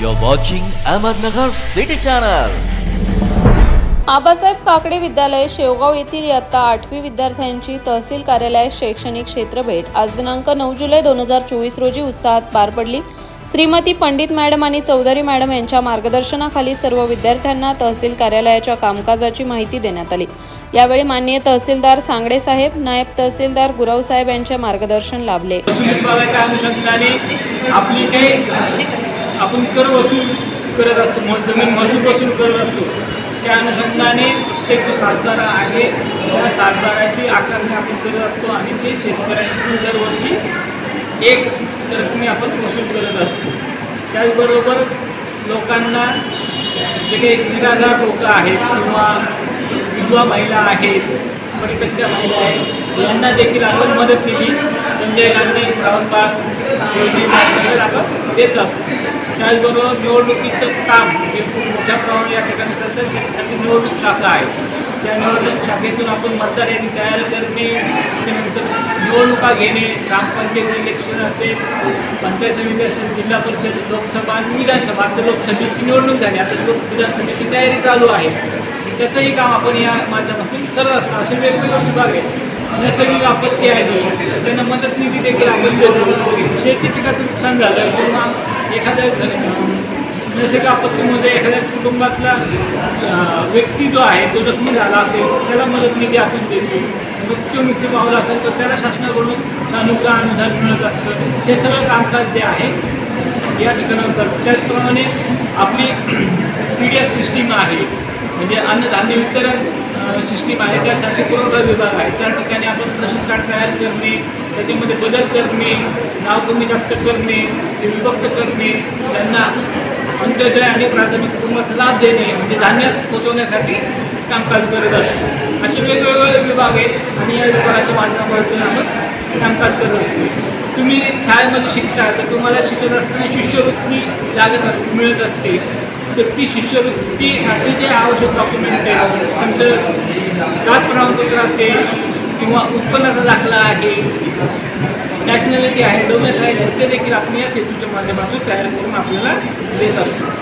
You're watching Ahmednagar City Channel. Abasaheb Kakade विद्यालय शेवगाव येथील इयत्ता आठवी विद्यार्थ्यांची तहसील कार्यालय शैक्षणिक क्षेत्र भेट. आज दिनांक नऊ जुलै दोन हजार चोवीस रोजी उत्साहात पार पडली. श्रीमती पंडित मॅडम आणि चौधरी मॅडम यांच्या मार्गदर्शनाखाली सर्व विद्यार्थ्यांना तहसील कार्यालयाच्या कामकाजाची माहिती देण्यात आली. यावेळी माननीय तहसीलदार सांगडे साहेब नायब तहसीलदार गुराव साहेब यांचे मार्गदर्शन लाभले. आपली आपण कर वसूल करत असतो म- जमीन महसूल वसूल करत असतो. त्या अनुषंगाने ते जो सातबारा आहे त्या सातबाराची आकारणी आपण करत असतो आणि ते शेतकऱ्यांची दरवर्षी एक रकमी आपण वसूल करत असतो. त्याचबरोबर लोकांना जे काही निराधार लोक आहेत किंवा विधवा महिला आहेत परित्यक्त्या महिला आहेत यांना देखील आपण मदत केली. संजय गांधी श्रावणबाग योजना आपण देत असतो. त्याचबरोबर निवडणुकीचं काम जे खूप मोठ्या प्रमाणात या ठिकाणी करतात त्याच्यासाठी निवडणूक शाखा आहे. त्या निवडणूक शाखेतून आपण मतदार यांनी तयार करणे त्याच्यानंतर निवडणुका घेणे ग्रामपंचायत इलेक्शन असेल पंचायत समिती असेल जिल्हा परिषद लोकसभा आणि विधानसभा आता लोकसभेची निवडणूक झाली आता लोक विधानसभेची तयारी चालू आहे. त्याचंही काम आपण या माध्यमातून करत असतो. असे वेगवेगळे विभाग आहेत. नैसर्गिक आपत्ती आहे त्यांना मदत निधी देखील आपण देतो. शेती पिकाचं नुकसान झालं किंवा एखाद्या नैसर्गिक आपत्तीमध्ये एखाद्या कुटुंबातला व्यक्ती जो आहे तो जखमी झाला असेल त्याला मदत निधी आपण देतो. मृत्यूमुक्ती पावला असेल तर त्याला शासनाकडून सानुग्रह अनुदान मिळत असतं. हे सगळं कामकाज जे आहे या ठिकाणावर करतो त्याचप्रमाणे आपली पी डी एस सिस्टीम आहे. म्हणजे अन्नधान्य वितरण सिस्टीम आहे त्यासाठी पुरवठा विभाग आहे. त्या ठिकाणी आपण रेशन कार्ड तयार करणे त्याच्यामध्ये बदल करणे नाव कमी जास्त करणे ते विभक्त करणे त्यांना अंत्योदय आणि प्राथमिक कुटुंबाचा लाभ देणे म्हणजे धान्य पोचवण्यासाठी कामकाज करत असतो. असे वेगवेगळे विभाग आहेत आणि या विभागाच्या माध्यमातून आपण कामकाज करत असतो. तुम्ही शाळेमध्ये शिकता तर तुम्हाला शिकत असताना शिष्यवृत्ती लागत असते मिळत असते. तर ती शिष्यवृत्तीसाठी जे आवश्यक डॉक्युमेंट आहे तुमचं जात प्रमाणपत्र असेल किंवा उत्पन्नाचा दाखला आहे नॅशनॅलिटी आहे डोमेसाईल आहे ते देखील आपण या सेतूच्या माध्यमातून तयार करून आपल्याला देत असतो.